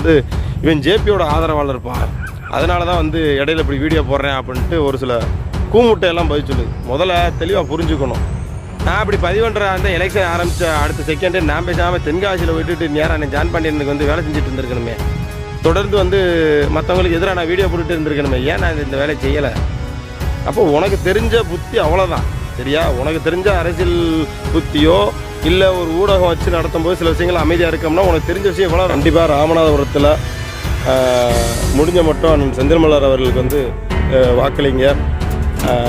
வந்து இவன் ஜேபியோட ஆதரவாளர்ப்பா. அதனால தான் வந்து இடையில இப்படி வீடியோ போடுறேன் அப்படின்ட்டு ஒரு சில கூமுட்டையெல்லாம் பதில் சொல்லுது. முதல்ல தெளிவாக புரிஞ்சுக்கணும். நான் இப்படி பதிவு பண்ணுற அந்த எலெக்ஷன் ஆரம்பித்த அடுத்த செகண்டே நான் பேசாமல் தென்காசியில் விட்டுட்டு நேராக நான் பண்ணி பாண்டியனுக்கு வந்து வேலை செஞ்சுட்டு இருந்திருக்கணுமே. தொடர்ந்து வந்து மற்றவங்களுக்கு எதிராக நான் வீடியோ போட்டுட்டு இருந்திருக்கணுமே. ஏன் நான் இந்த வேலையை செய்யலை? அப்போ உனக்கு தெரிஞ்ச புத்தி அவ்வளோதான் சரியா? உனக்கு தெரிஞ்ச அரசியல் புத்தியோ இல்லை ஒரு ஊடகம் வச்சு நடத்தும் போது சில விஷயங்கள் அமைதியாக இருக்கோம்னா உனக்கு தெரிஞ்ச விஷயம் இவ்வளோ கண்டிப்பாக ராமநாதபுரத்தில் முடிஞ்ச மட்டும் அண்ணன் செந்தில் மலர் அவர்களுக்கு வந்து வாக்களிங்க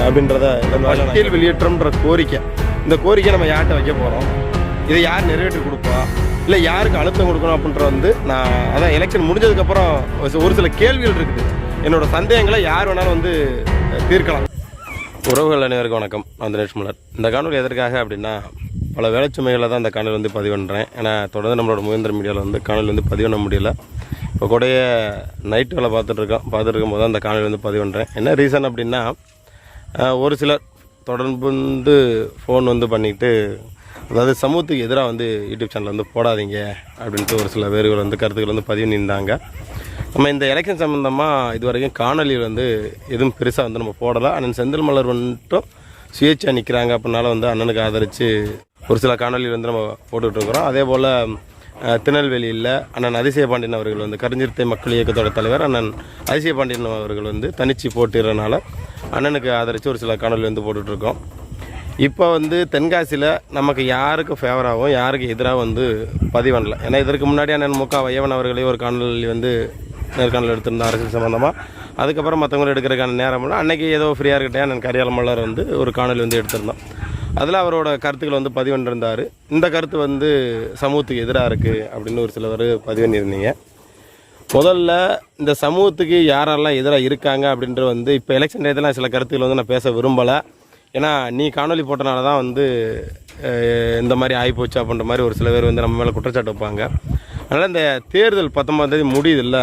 அப்படின்றத வக்கீல் வெளியேற்றம்ன்ற கோரிக்கை. இந்த கோரிக்கை நம்ம யார்கிட்ட வைக்க போகிறோம் இதை யார் நிறைவேற்றி கொடுப்பா? இல்லை யாருக்கு அழுத்தம் கொடுக்கணும் அப்படின்ற வந்து நான் அதான் எலெக்ஷன் முடிஞ்சதுக்கப்புறம் ஒரு சில கேள்விகள் இருக்குது. என்னோட சந்தேகங்களை யார் வேணாலும் வந்து தீர்க்கலாம். உறவுகள் அனைவருக்கும் வணக்கம். நான் தினேஷ் மலர். இந்த காணொலி எதற்காக அப்படின்னா பல வேலைச்சுமைகளை தான் இந்த காணொலி வந்து பதிவு பண்ணுறேன் ஏன்னா தொடர்ந்து நம்மளோட முயந்திர மீடியாவில் வந்து காணொலி வந்து பதிவு பண்ண முடியல. இப்போ கூடயே நைட் வேலை பார்த்துட்ருக்கோம் பார்த்துட்டு இருக்கும்போது தான் அந்த காணொலி வந்து பதிவு பண்ணுறேன் என்ன ரீசன் அப்படின்னா ஒரு சிலர் தொடர்பு வந்து ஃபோன் வந்து பண்ணிட்டு அதாவது சமூகத்துக்கு எதிராக வந்து யூடியூப் சேனல் வந்து போடாதீங்க அப்படின்ட்டு ஒரு சில பேர்கள் வந்து கருத்துக்கள் வந்து பதிவு பண்ணியிருந்தாங்க நம்ம இந்த எலெக்ஷன் சம்மந்தமாக இது வரைக்கும் காணொலியில் வந்து எதுவும் பெருசாக வந்து நம்ம போடலை. அண்ணன் செந்தில் மலர் வந்துட்டும் சுயேட்சா நிற்கிறாங்க அப்படின்னால வந்து அண்ணனுக்கு ஆதரித்து ஒரு சில காணொலியில் வந்து நம்ம போட்டுக்கிட்டு இருக்கிறோம். அதே போல் திருநெல்வேலியில் அண்ணன் அதிசய பாண்டியன் அவர்கள் வந்து கருஞ்சிருத்தை மக்கள் இயக்கத்தோட தலைவர் அண்ணன் அதிசய பாண்டியன் அவர்கள் வந்து தனிச்சு போட்டிடுறனால அண்ணனுக்கு ஆதரித்து ஒரு சில காணொலி வந்து போட்டுட்ருக்கோம் இப்போ வந்து தென்காசியில் நமக்கு யாருக்கு ஃபேவராகவும் யாருக்கு எதிராக வந்து பதிவு பண்ணலை. ஏன்னா இதற்கு முன்னாடி அண்ணன் முக வையவன் அவர்களே ஒரு காணொலி வந்து நேர்காணல் எடுத்திருந்தோம் அரசியல் சம்மந்தமாக அதுக்கப்புறம் மற்றவங்க எடுக்கிறதுக்கான நேரம்லாம் அன்றைக்கி ஏதோ ஃப்ரீயாக இருக்கட்டே நான் கரியால மலர் வந்து ஒரு காணொலி வந்து எடுத்திருந்தோம். அதில் அவரோட கருத்துக்கள் வந்து பதிவு இந்த கருத்து வந்து சமூகத்துக்கு எதிராக இருக்குது அப்படின்னு ஒரு சிலவர் பதிவு பண்ணியிருந்தீங்க. முதல்ல இந்த சமூகத்துக்கு யாரெல்லாம் எதிராக இருக்காங்க அப்படின்ற வந்து இப்போ எலெக்ஷன் டயத்தில் சில கருத்துக்கள் வந்து நான் பேச விரும்பலை. ஏன்னா நீ காணொலி போட்டனால தான் வந்து இந்த மாதிரி ஆகிப்போச்சு அப்படின்ற மாதிரி ஒரு சில பேர் வந்து நம்ம மேலே குற்றச்சாட்டு வைப்பாங்க. அதனால் இந்த தேர்தல் பத்தொம்பதாம் தேதி முடியுதுல்ல.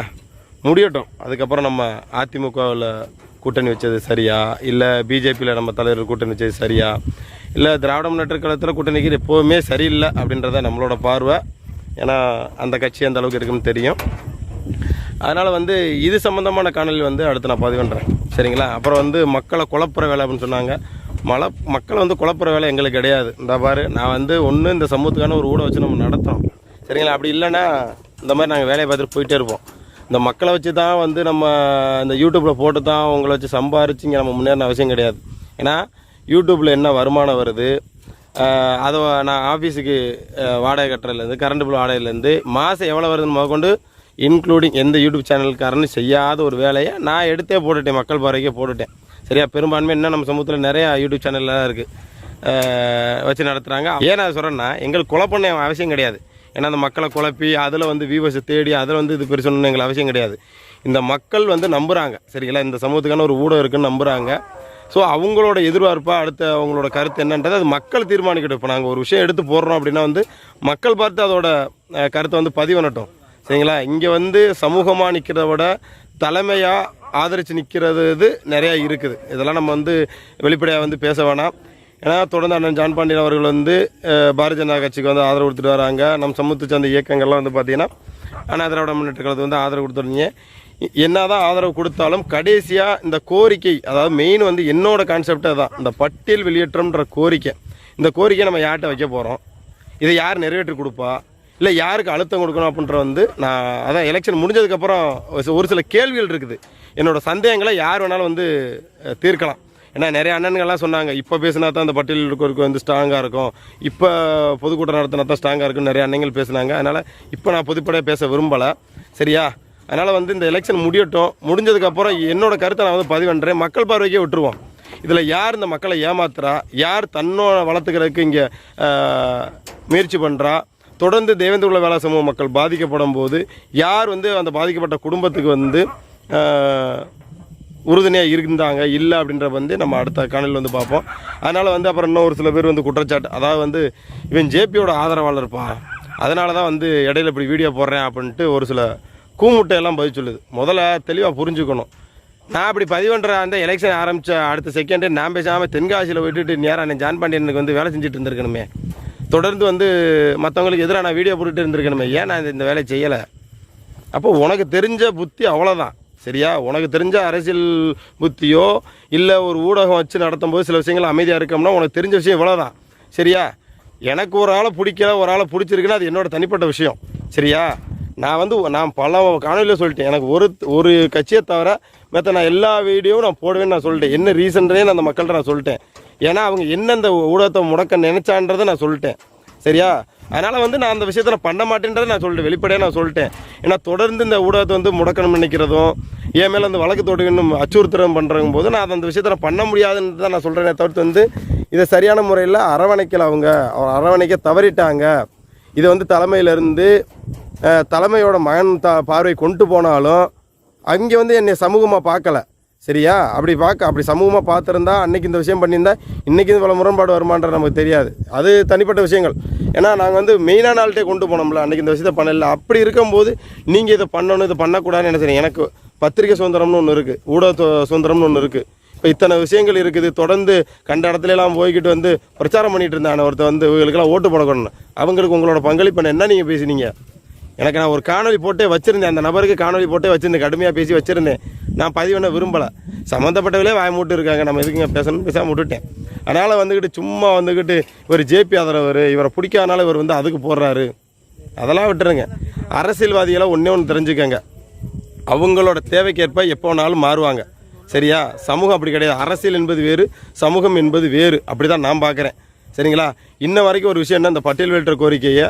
முடியட்டும். அதுக்கப்புறம் நம்ம அதிமுகவில் கூட்டணி வச்சது சரியா? இல்லை பிஜேபியில் நம்ம தலைவர் கூட்டணி வச்சது சரியா? இல்லை திராவிட முன்னேற்ற கழகத்தில் கூட்டணிக்கு எப்போவுமே சரியில்லை அப்படின்றத நம்மளோட பார்வை. ஏன்னா அந்த கட்சி அந்த அளவுக்கு இருக்குன்னு தெரியும். அதனால் வந்து இது சம்மந்தமான காணொலி வந்து அடுத்து நான் பதிவு பண்ணுறேன் சரிங்களா? அப்புறம் வந்து மக்களை குழப்புற வேலை அப்படின்னு சொன்னாங்க. மழை மக்களை வந்து குழப்புற வேலை எங்களுக்கு கிடையாது. இந்த பாரு நான் வந்து ஒன்று இந்த சமூகத்துக்கான ஒரு ஊட வச்சு நம்ம நடத்துகிறோம் சரிங்களா? அப்படி இல்லைன்னா இந்த மாதிரி நாங்கள் வேலையை பார்த்துட்டு போயிட்டே இருப்போம். இந்த மக்களை வச்சு தான் வந்து நம்ம இந்த யூடியூப்பில் போட்டு தான் உங்களை வச்சு சம்பாரிச்சு இங்கே நம்ம முன்னேறின அவசியம் கிடையாது. ஏன்னா யூடியூப்பில் என்ன வருமானம் வருது அதை நான் ஆஃபீஸுக்கு வாடகை கட்டுறதுலேருந்து கரண்ட் பில் வாடகையிலேருந்து மாதம் எவ்வளோ வருதுன்னு முதற்கொண்டு இன்க்ளூடிங் எந்த யூடியூப் சேனலுக்காரன்னு செய்யாத ஒரு வேலையை நான் எடுத்தே போட்டுட்டேன் மக்கள் பார்வைக்கே போட்டுட்டேன். சரியா? பெரும்பான்மை இன்னும் நம்ம சமூகத்தில் நிறையா யூடியூப் சேனல்லாம் இருக்குது வச்சு நடத்துகிறாங்க ஏன் நான் சொல்கிறேன்னா எங்களுக்கு கொலை பண்ண அவசியம் கிடையாது. ஏன்னா அந்த மக்களை குழப்பி அதில் வந்து வியூவர்ஸை தேடி அதில் வந்து இது பெரிய சொல்லணும்னு எங்களுக்கு அவசியம் கிடையாது. இந்த மக்கள் வந்து நம்புகிறாங்க சரிங்களா? இந்த சமூகத்துக்கான ஒரு ஊடகம் இருக்குன்னு நம்புகிறாங்க ஸோ அவங்களோட எதிர்பார்ப்பாக அடுத்த அவங்களோட கருத்து என்னன்றது அது மக்கள் தீர்மானிக்கட்டும். இப்போ நாங்கள் ஒரு விஷயம் எடுத்து போடுறோம் அப்படின்னா வந்து மக்கள் பார்த்து அதோட கருத்தை வந்து பதிவனட்டும் சரிங்களா? இங்கே வந்து சமூகமாக நிற்கிறத விட தலைமையாக ஆதரித்து நிற்கிறது இது நிறையா இருக்குது. இதெல்லாம் நம்ம வந்து வெளிப்படையாக வந்து பேச வேணாம். ஏன்னா தொடர்ந்து அண்ணன் ஜான் பாண்டியன் அவர்கள் வந்து பாரதிய ஜனதா கட்சிக்கு வந்து ஆதரவு கொடுத்துட்டு வராங்க. நம்ம சமூகத்தை சார்ந்த இயக்கங்கள்லாம் வந்து பார்த்தீங்கன்னா அண்ணா திராவிட முன்னேற்ற கழகத்துக்கு வந்து ஆதரவு கொடுத்துருந்தீங்க. என்னதான் ஆதரவு கொடுத்தாலும் கடைசியாக இந்த கோரிக்கை அதாவது மெயின் வந்து என்னோட கான்செப்டே தான் இந்த பட்டியல் வெளியேற்றம்ன்ற கோரிக்கை. இந்த கோரிக்கையை நம்ம யார்கிட்ட வைக்க போகிறோம் இதை யார் நிறைவேற்றி கொடுப்பா? இல்லை யாருக்கு அழுத்தம் கொடுக்கணும் அப்படின்ற வந்து நான் அதான் எலெக்ஷன் முடிஞ்சதுக்கப்புறம் ஒரு சில கேள்விகள் இருக்குது. என்னோட சந்தேகங்களை யார் வேணாலும் வந்து தீர்க்கலாம். ஏன்னா நிறைய அண்ணன்கள்லாம் சொன்னாங்க இப்போ பேசினா தான் அந்த பட்டியல் இருக்கிறதுக்கு வந்து ஸ்ட்ராங்காக இருக்கும். இப்போ பொதுக்கூட்டம் நடத்தினா தான் ஸ்ட்ராங்காக இருக்கும்னு நிறைய அண்ணங்கள் பேசுனாங்க. அதனால் இப்போ நான் பொதுப்படையாக பேச விரும்பலை. சரியா? அதனால் வந்து இந்த எலெக்ஷன் முடியட்டும். முடிஞ்சதுக்கப்புறம் என்னோட கருத்தை நான் வந்து பதிவு பண்ணுறேன் மக்கள் பார்வைக்கே விட்டுருவோம். இதில் யார் இந்த மக்களை ஏமாத்துறா? யார் தன்னோட வளர்த்துக்கிறதுக்கு இங்கே முயற்சி பண்ணுறா தொடர்ந்து தேவேந்திர வேலை சமூக மக்கள் பாதிக்கப்படும் போது யார் வந்து அந்த பாதிக்கப்பட்ட குடும்பத்துக்கு வந்து உறுதுணையாக இருந்தாங்க இல்லை அப்படின்ற வந்து நம்ம அடுத்த காணொலியில் வந்து பார்ப்போம். அதனால் வந்து அப்புறம் இன்னும் ஒரு சில பேர் வந்து குற்றச்சாட்டு அதாவது வந்து இவன் ஜேபியோட ஆதரவாளர்ப்பா அதனால தான் வந்து இடையில இப்படி வீடியோ போடுறேன் அப்படின்ட்டு ஒரு சில கூமுட்டையெல்லாம் பதில் சொல்லுது. முதல்ல தெளிவாக புரிஞ்சுக்கணும். நான் அப்படி பதிவு பண்ணுற அந்த எலெக்ஷன் ஆரம்பித்த அடுத்த செகண்டே நான் பேசாமல் தென்காசியில் விட்டுட்டு நேராக நான் ஜான் பாண்டியனுக்கு வந்து வேலை செஞ்சுட்டு இருந்திருக்கணுமே. தொடர்ந்து வந்து மற்றவங்களுக்கு எதிராக நான் வீடியோ போட்டுட்டு இருந்திருக்கணுமே. ஏன் நான் இந்த வேலையை செய்யலை? அப்போ உனக்கு தெரிஞ்ச புத்தி அவ்வளோதான் சரியா? உனக்கு தெரிஞ்ச அரசியல் புத்தியோ இல்லை ஒரு ஊடகம் வச்சு நடத்தும் போது சில விஷயங்கள் அமைதியாக இருக்கோம்னா உனக்கு தெரிஞ்ச விஷயம் இவ்வளோதான் சரியா? எனக்கு ஒரு ஆளை பிடிக்கல ஒரு ஆளை பிடிச்சிருக்குன்னா அது என்னோட தனிப்பட்ட விஷயம். சரியா? நான் வந்து நான் பல காணொலியில் சொல்லிட்டேன். எனக்கு ஒரு ஒரு கட்சியை தவிர மற்ற நான் எல்லா வீடியோவும் நான் போடுவேன்னு நான் சொல்லிட்டேன். என்ன ரீசன்றே நான் அந்த மக்கள்கிட்ட நான் சொல்லிட்டேன். ஏன்னா அவங்க என்ன அந்த ஊடகத்தை முடக்க நினச்சான்றதை நான் சொல்லிட்டேன். சரியா? அதனால் வந்து நான் அந்த விஷயத்தை நான் பண்ண மாட்டேன்றதை நான் சொல்லிட்டு வெளிப்படையாக நான் சொல்லிட்டேன். ஏன்னா தொடர்ந்து இந்த ஊடகத்தை வந்து முடக்கணும் நினைக்கிறதும் என் மேலே அந்த வழக்கு தொடுக்கணும் அச்சுறுத்தலும் பண்ணுறங்கும் போது நான் அந்த விஷயத்தை நான் பண்ண முடியாதுன்னு தான் நான் சொல்கிறேனே தவிர்த்து வந்து இதை சரியான முறையில் அரவணைக்கல அவங்க. அவர் அரவணைக்க தவறிட்டாங்க. இதை வந்து தலைமையிலேருந்து தலைமையோட மகன் த பார்வை கொண்டு போனாலும் அங்கே வந்து என்னை சமூகமாக பார்க்கல. சரியா? அப்படி பார்க்க அப்படி சமூகமாக பார்த்துருந்தா அன்றைக்கி இந்த விஷயம் பண்ணியிருந்தா இன்றைக்கி இது பல முரண்பாடு வருமான்றது நமக்கு தெரியாது. அது தனிப்பட்ட விஷயங்கள். ஏன்னா நாங்கள் வந்து மெயினான ஆள்கிட்டே கொண்டு போனோம்ல அன்றைக்கி இந்த விஷயத்தை பண்ணல. அப்படி இருக்கும்போது நீங்கள் இதை பண்ணணும் இதை பண்ணக்கூடாதுன்னு என்ன எனக்கு பத்திரிகை சுதந்திரம்னு ஒன்று இருக்குது ஊடக சுதந்திரம்னு ஒன்று இருக்குது இப்போ இத்தனை விஷயங்கள் இருக்குது தொடர்ந்து கண்ட இடத்துலலாம் போய்கிட்டு வந்து பிரச்சாரம் பண்ணிட்டு இருந்தாங்க ஒருத்தர் வந்து இவங்களுக்கெல்லாம் ஓட்டு போடக்கணும் அவங்களுக்கு உங்களோட பங்களிப்பு என்ன? நீங்கள் பேசுனீங்க? எனக்கு நான் ஒரு காணொலி போட்டே வச்சுருந்தேன் அந்த நபருக்கு காணொலி போட்டே வச்சிருந்தேன் கடுமையாக பேசி வச்சுருந்தேன். நான் பதிவு பண்ண விரும்பலை. சம்மந்தப்பட்டவங்களே வாய் மூட்டு இருக்காங்க. நம்ம எதுக்குங்க பேசணும்னு பேசாமல் விட்டுட்டேன். அதனால் வந்துக்கிட்டு சும்மா வந்துக்கிட்டு இவர் ஜேபி ஆதரவர் இவரை பிடிக்காதனால இவர் வந்து அதுக்கு போடுறாரு. அதெல்லாம் விட்டுருங்க. அரசியல்வாதிகளை ஒன்றே ஒன்று தெரிஞ்சுக்கங்க. அவங்களோட தேவைக்கேற்ப எப்போ வேணாலும் மாறுவாங்க. சரியா? சமூகம் அப்படி கிடையாது. அரசியல் என்பது வேறு சமூகம் என்பது வேறு. அப்படி தான் நான் பார்க்குறேன். சரிங்களா? இன்ன வரைக்கும் ஒரு விஷயம் என்ன? இந்த பட்டியல் வேற்ற கோரிக்கையை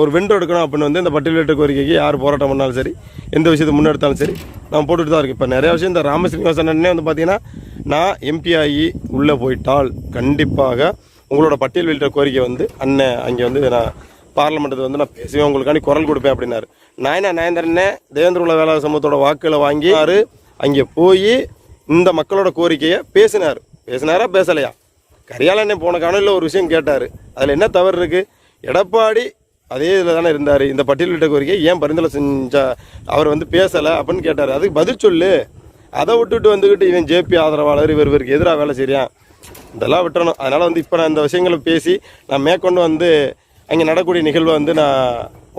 ஒரு வென்று எடுக்கணும் அப்படின்னு வந்து இந்த பட்டியல் கோரிக்கைக்கு யார் போராட்டம் பண்ணாலும் சரி எந்த விஷயத்தை முன்னெடுத்தாலும் சரி நான் போட்டுட்டு தான் இருக்கு இப்போ நிறைய விஷயம் இந்த ராமஸ்ரீனிவாசனே வந்து பார்த்தீங்கன்னா நான் எம்பிஐ உள்ளே போயிட்டால் கண்டிப்பாக உங்களோட பட்டியல் வெளியிட்ட கோரிக்கை வந்து அண்ணன் அங்கே வந்து நான் பார்லமெண்ட்டில் வந்து நான் பேசுவேன் உங்களுக்காண்டி குரல் கொடுப்பேன் அப்படின்னாரு. நாயனா நயந்திரனே தேவேந்திர உள்ள வேளாண் சமூகத்தோட வாக்குகளை வாங்கி அங்கே போய் இந்த மக்களோட கோரிக்கையை பேசினார். பேசினாரா பேசலையா? கரியாலண்ணே போன இல்லை ஒரு விஷயம் கேட்டார். அதில் என்ன தவறு இருக்குது எடப்பாடி அதே இதில் தானே இருந்தார். இந்த பட்டியலிட்ட கோரிக்கை ஏன் பரிந்துரை செஞ்சா அவர் வந்து பேசலை அப்படின்னு கேட்டார். அதுக்கு பதில் சொல்லு. அதை விட்டுட்டு வந்துக்கிட்டு இவன் ஜேபி ஆதரவாளர் இவர் இவருக்கு எதிராக வேலை செய்கிறான் இதெல்லாம் விட்டணும் அதனால் வந்து இப்போ நான் இந்த விஷயங்களை பேசி நான் மேற்கொண்டு வந்து அங்கே நடக்கூடிய நிகழ்வை வந்து நான்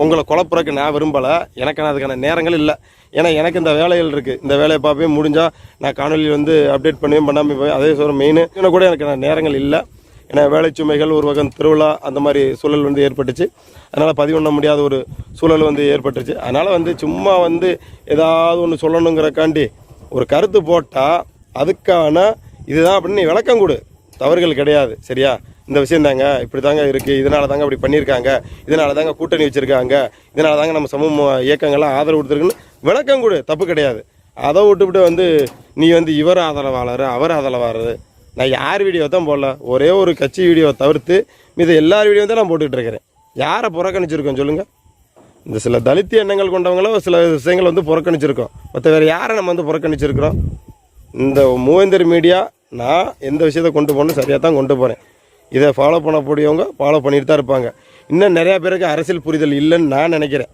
உங்களை குழப்புறக்கு நான் விரும்பலை. எனக்கான அதுக்கான நேரங்கள் இல்லை. ஏன்னா எனக்கு இந்த வேலைகள் இருக்குது இந்த வேலையை பார்ப்பேன் முடிஞ்சால் நான் காணொலியில் வந்து அப்டேட் பண்ணுவேன் பண்ணாமல் போய் அதே சொல்கிற மெயின் இன்னும் கூட எனக்கு நான் நேரங்கள் இல்லை. ஏன்னா வேலைச்சுமைகள் ஒரு வகை திருவிழா அந்த மாதிரி சூழல் வந்து ஏற்பட்டுச்சு. அதனால் பதிவு பண்ண முடியாத ஒரு சூழல் வந்து ஏற்பட்டுச்சு. அதனால் வந்து சும்மா வந்து ஏதாவது ஒன்று சொல்லணுங்கிறக்காண்டி ஒரு கருத்து போட்டால் அதுக்கான இதுதான் அப்படின்னு நீ விளக்கம் கொடு. தவறுகள் கிடையாது சரியா? இந்த விஷயம் தாங்க இப்படி தாங்க இருக்குது இதனால தாங்க அப்படி பண்ணியிருக்காங்க. இதனால தாங்க கூட்டணி வச்சுருக்காங்க. இதனால தாங்க நம்ம சமூக இயக்கங்கள்லாம் ஆதரவு கொடுத்துருக்குன்னு விளக்கம் கொடு தப்பு கிடையாது. அதை விட்டுவிட்டு வந்து நீ வந்து இவர் ஆதரவாளர் அவர் ஆதரவாளர் நான் யார் வீடியோ தான் போடல. ஒரே ஒரு கட்சி வீடியோவை தவிர்த்து மீது எல்லார் வீடியோ தான் நான் போட்டுக்கிட்டு இருக்கிறேன். யாரை புறக்கணிச்சிருக்கோம் சொல்லுங்கள் இந்த சில தலித் எண்ணங்கள் கொண்டவங்களும் சில விஷயங்கள் வந்து புறக்கணிச்சிருக்கோம். மற்ற வேறு யாரை நம்ம வந்து புறக்கணிச்சிருக்கிறோம்? இந்த மூவேந்தர் மீடியா நான் எந்த விஷயத்தை கொண்டு போகணும் சரியாக தான் கொண்டு போகிறேன் இதை ஃபாலோ பண்ணக்கூடியவங்க ஃபாலோ பண்ணிட்டு தான் இருப்பாங்க. இன்னும் நிறையா பேருக்கு அரசியல் புரிதல் இல்லைன்னு நான் நினைக்கிறேன்.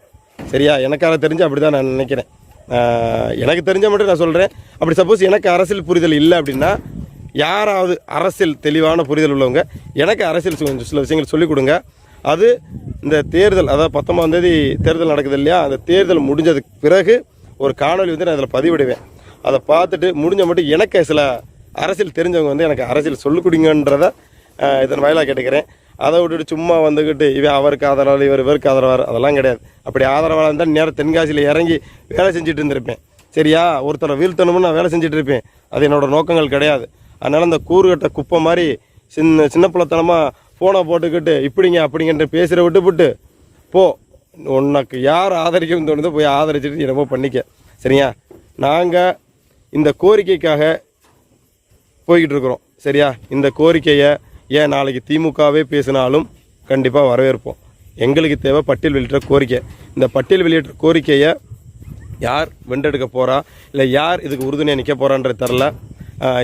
சரியா? எனக்காக தெரிஞ்சு அப்படி தான் நான் நினைக்கிறேன். எனக்கு தெரிஞ்ச மட்டும் நான் சொல்கிறேன் அப்படி சப்போஸ் எனக்கு அரசியல் புரிதல் இல்லை அப்படின்னா யாராவது அரசியல் தெளிவான புரிதல் உள்ளவங்க எனக்கு அரசியல் கொஞ்சம் சில விஷயங்கள் சொல்லிக் கொடுங்க. அது இந்த தேர்தல் அதாவது பத்தொன்பதாம் தேதி தேர்தல் நடக்குது இல்லையா அந்த தேர்தல் முடிஞ்சதுக்கு பிறகு ஒரு காணொளி வந்து நான் அதில் பதிவிடுவேன். அதை பார்த்துட்டு முடிஞ்ச மட்டும் எனக்கு சில அரசியல் தெரிஞ்சவங்க வந்து எனக்கு அரசியல் சொல்லிக் கொடுங்கன்றத இதன் வாயிலாக கேட்டுக்கிறேன். அதை விட்டுட்டு சும்மா வந்துக்கிட்டு இவன் அவருக்கு ஆதரவாளர் இவர் இவருக்கு ஆதரவாளர் அதெல்லாம் கிடையாது. அப்படி ஆதரவாளர் இருந்தால் நேரம் தென்காசியில் இறங்கி வேலை செஞ்சுட்டு இருந்திருப்பேன். சரியா? ஒருத்தரை வீழ்த்தணும்னு நான் வேலை செஞ்சுட்டு இருப்பேன். அது என்னோடய நோக்கங்கள் கிடையாது. அதனால் அந்த கூறுகட்ட குப்பை மாதிரி சின்ன சின்ன பிள்ளைத்தனமாக ஃபோனை போட்டுக்கிட்டு இப்படிங்க அப்படிங்கன்ற பேசுகிற விட்டுப்புட்டு போ உனக்கு யார் ஆதரிக்கணும்னு தோணுதோ போய் ஆதரிச்சுட்டு என்னமோ பண்ணிக்க. சரியா? நாங்கள் இந்த கோரிக்கைக்காக போய்கிட்டு இருக்கிறோம். சரியா? இந்த கோரிக்கையை ஏன் நாளைக்கு திமுகவே பேசினாலும் கண்டிப்பாக வரவேற்போம். எங்களுக்கு தேவை பட்டியல் வெளியிட்ட கோரிக்கை. இந்த பட்டியல் வெளியிட்ட கோரிக்கையை யார் வென்றெடுக்க போகிறா இல்லை யார் இதுக்கு உறுதுணையாக நிற்க போகிறான்றது தெரில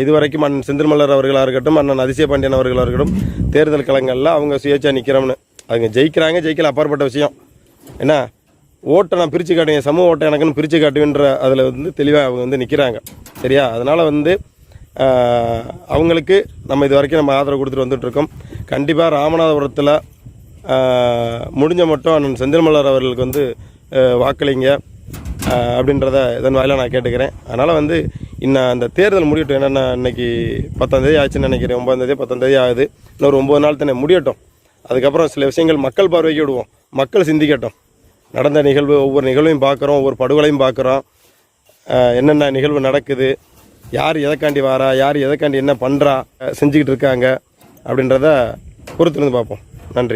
இதுவரைக்கும் அண்ணன் செந்தில்மலர் அவர்களாக இருக்கட்டும் அண்ணன் அதிசய பாண்டியன் அவர்களாக இருக்கட்டும் தேர்தல் களங்களில் அவங்க சுயேட்சா நிற்கிறோம்னு அவங்க ஜெயிக்கிறாங்க ஜெயிக்கல அப்பாற்பட்ட விஷயம். என்ன? ஓட்டை நான் பிரித்து காட்டுவேன் சமூக ஓட்டை எனக்குன்னு பிரித்து காட்டுவேன்ற அதில் வந்து தெளிவாக அவங்க வந்து நிற்கிறாங்க சரியா? அதனால் வந்து அவங்களுக்கு நம்ம இது வரைக்கும் நம்ம ஆதரவு கொடுத்துட்டு வந்துட்டுருக்கோம். கண்டிப்பாக ராமநாதபுரத்தில் முடிஞ்ச மட்டும் அண்ணன் செந்தில்மலர் அவர்களுக்கு வந்து வாக்களிங்க. அப்படின்றத இதன் வாயிலாக நான் கேட்டுக்கிறேன். அதனால் வந்து இன்னும் அந்த தேர்தல் முடியட்டும். என்னென்ன இன்னைக்கு பத்தாந்தேதி ஆச்சுன்னு நினைக்கிறேன். ஒம்பதாந்தேதி பத்தாந்தேதி ஆகுது. இன்னொரு ஒம்பது நாள் தானே முடியட்டும். அதுக்கப்புறம் சில விஷயங்கள் மக்கள் பார்வைக்கு விடுவோம். மக்கள் சிந்திக்கட்டும். நடந்த நிகழ்வு ஒவ்வொரு நிகழ்வையும் பார்க்குறோம். ஒவ்வொரு படுகொலையும் பார்க்குறோம். என்னென்ன நிகழ்வு நடக்குது? யார் எதைக்காண்டி வாரா? யார் எதைக்காண்டி என்ன பண்ணுறா செஞ்சுக்கிட்டு இருக்காங்க. அப்படின்றத பொறுத்திருந்து பார்ப்போம். நன்றி.